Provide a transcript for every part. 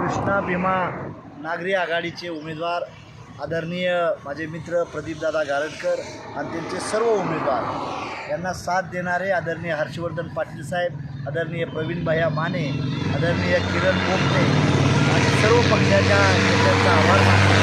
कृष्णा भीमा नागरी आघाडीचे उमेदवार आदरणीय माझे मित्र प्रदीपदादा गारडकर आणि त्यांचे सर्व उमेदवार. यांना साथ देणारे आदरणीय हर्षवर्धन पाटील साहेब आदरणीय प्रवीण भैया माने आदरणीय किरण पोपटे आणि सर्व पक्षाच्या नेत्यांचा आभार मानतो.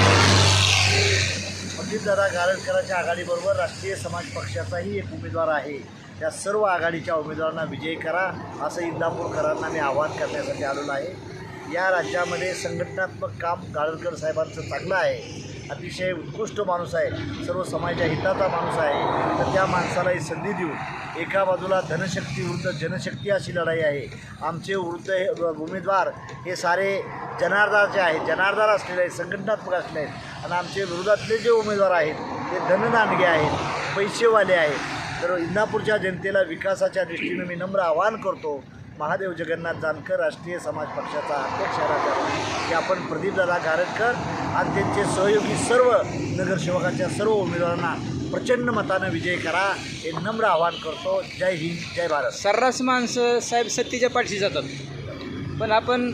प्रदीपदादा गारडकरांच्या आघाडीबरोबर राष्ट्रीय समाज पक्षाचाही एक उमेदवार आहे. त्या सर्व आघाडीच्या उमेदवारांना विजयी करा असं इंदापूरकरांना मी आवाहन करण्यासाठी आलेलो आहे. या राज्यामध्ये संघटनात्मक काम गाळकर साहेबांचं चांगलं आहे. अतिशय उत्कृष्ट माणूस आहे. सर्व समाजाच्या हिताचा माणूस आहे. तर त्या माणसाला ही संधी देऊन एका बाजूला धनशक्ती विरुद्ध जनशक्ती अशी लढाई आहे. आमचे वृद्ध हे उमेदवार हे सारे जनार्दाचे आहेत. जनार्दार असलेले आहेत संघटनात्मक असले आहेत. आणि आमचे विरोधातले जे उमेदवार आहेत ते धनदानगे आहेत पैसेवाले आहेत. तर इंदापूरच्या जनतेला विकासाच्या दृष्टीने मी नम्र आवाहन करतो. महादेव जगन्नाथ जानकर राष्ट्रीय समाज पक्षाचा अध्यक्ष राज्यात की आपण प्रदीपदादा गारटकर आणि त्यांचे सहयोगी सर्व नगरसेवकाच्या सर्व उमेदवारांना प्रचंड मतानं विजय करा हे नम्र आवाहन करतो. जय हिंद जय भारत. सर्रास माणसं साहेब सत्तेच्या पाठीशी जातात. पण आपण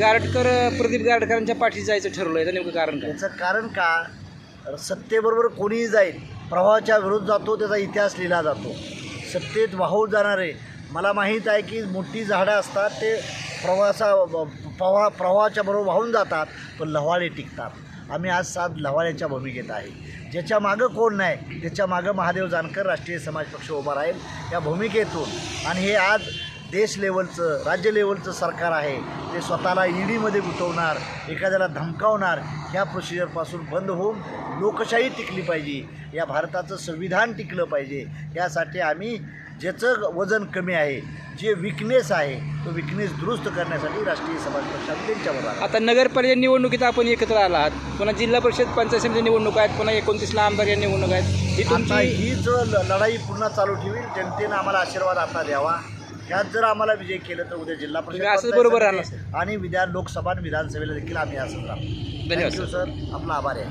गारटकर प्रदीप गारटकरांच्या पाठीशी जायचं ठरवलं याचं नेमकं कारण याचं कारण का? सत्तेबरोबर कोणीही जाईल प्रवाहाच्या विरोध जातो त्याचा इतिहास लिहिला जातो. सत्तेत वाहून जाणारे मला माहीत आहे की मोठी झाडं असतात ते प्रवासा प्रवा प्रवाहाच्या बरोबर वाहून जातात पण लव्हाळे टिकतात. आम्ही आज सात लव्हाळ्याच्या भूमिकेत आहे. ज्याच्या मागं कोण नाही त्याच्या मागं महादेव जानकर राष्ट्रीय समाज पक्ष उभा राहील या भूमिकेतून. आणि हे आज देश लेवलचं राज्य लेवलचं सरकार आहे ते स्वतःला ईडीमध्ये गुंतवणार एखाद्याला धमकावणार ह्या प्रोसिजरपासून बंद होऊन लोकशाही टिकली पाहिजे. या भारताचं संविधान टिकलं पाहिजे. यासाठी आम्ही ज्याचं वजन कमी आहे जे विकनेस आहे तो विकनेस दुरुस्त करण्यासाठी राष्ट्रीय समाज पक्षाने त्यांच्यावर आता नगरपालिका निवडणुकीत आपण एकत्र आला आहात पुन्हा जिल्हा परिषद पंचायत समिती निवडणूक आहेत. पुन्हा एकोणतीसला आमदार या निवडणूक आहेत. ही तुमची ही जो ल- लढाई पुन्हा चालू ठेवी जनतेनं आम्हाला आशीर्वाद आता द्यावा. ह्यात जर आम्हाला विजय केलं तर उद्या जिल्हा परिषद तुम्ही असंच पंचायत बरोबर समिती आणि विधान लोकसभा आणि विधानसभेला देखील आम्ही असंच राहतो धन्यवाद सर. आपला आभार आहे.